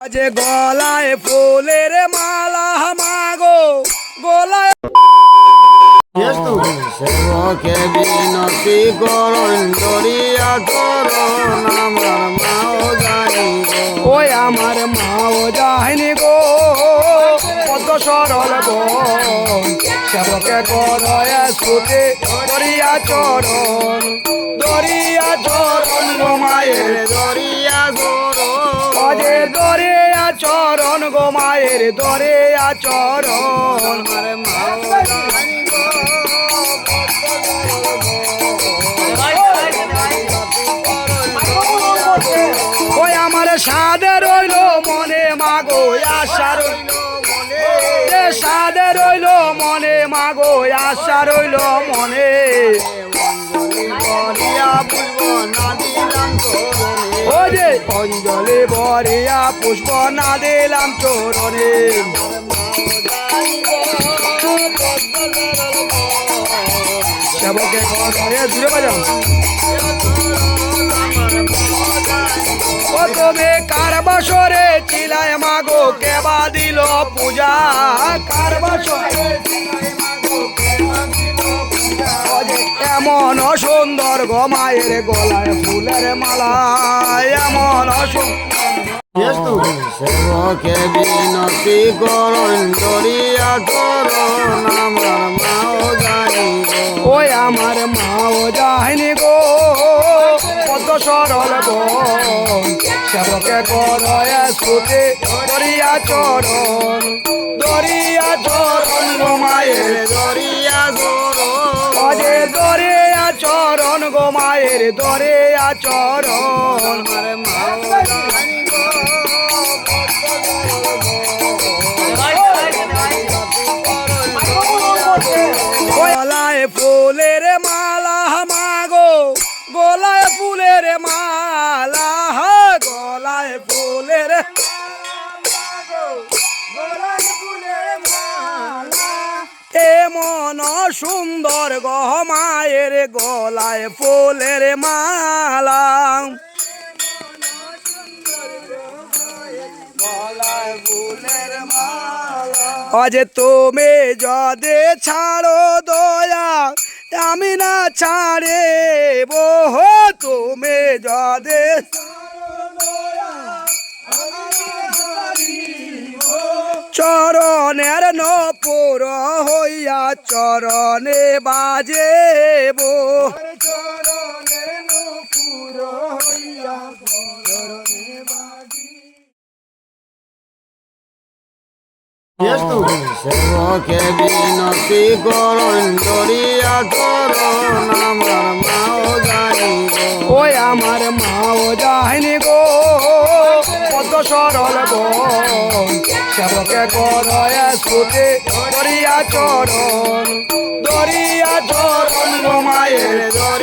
যে গলায় ফুলের মালা মাগো গলায় সেবকে বিনতি করণ দরিয়া চরণ আমার মাও যাই ওই আমার মাও যায়নি গো। কত সরল গো সেবকে করয় স্তুতি দরিয়া চরণ দরিয়া চরণ মায়ের দরিয়া চরণ। অজে দরিয়া চরণ গো মায়ের দরে চরণ আমার ওই আমার সাদে রইল মনে মাগো আশা রইল সাদে রইল মনে মাগো আশা রইল মনে পুষ্প না দিলাম অঞ্জলি বরিয়া পুষ্প না দিলাম চরণে। সেবকে ঘরে দূরে বাজাও। তুমি কার বছরে চিলায় মাগো, কেবা দিল পূজা। কার বছরে এমন সুন্দর গো মায়ের গলায় ফুলের মালা এমন সেবকে বিনতি করণ দরিয়া চরণ আমার মাও যাই ওই আমার মাও যায়নি গো কত সরল গো সেবকে করয় স্তুতি দরিয়া চরণ দরিয়া চরণ গো মায়ের। দরিয়া চরণ অজে দরিয়া চরণ গো মায়ের দরিয়া চরণ আমার মাও যাই গলায় ফুলের মালা মাগো গলায় ফুলের মালা হা, গলায় ফুলের এমন সুন্দর গহমায়ের গলায় ফুলের মালা। আজ তুমি যদি ছাড়ো দয়া, আমি না ছাড়ে বহ তুমি যদি চরণের নপুর হইয়া চরণে বাজেব চরণের নপুর হইয়া চরণে সেবকে বিনতি করণ দরিয়া চরণ আমার মাও যাই ওই আমার মাও যায়নি গো। কত সরল সেবকে করয় স্তুতি দরিয়া চরণ। দরিয়া চরণ মায়ের দরিয়া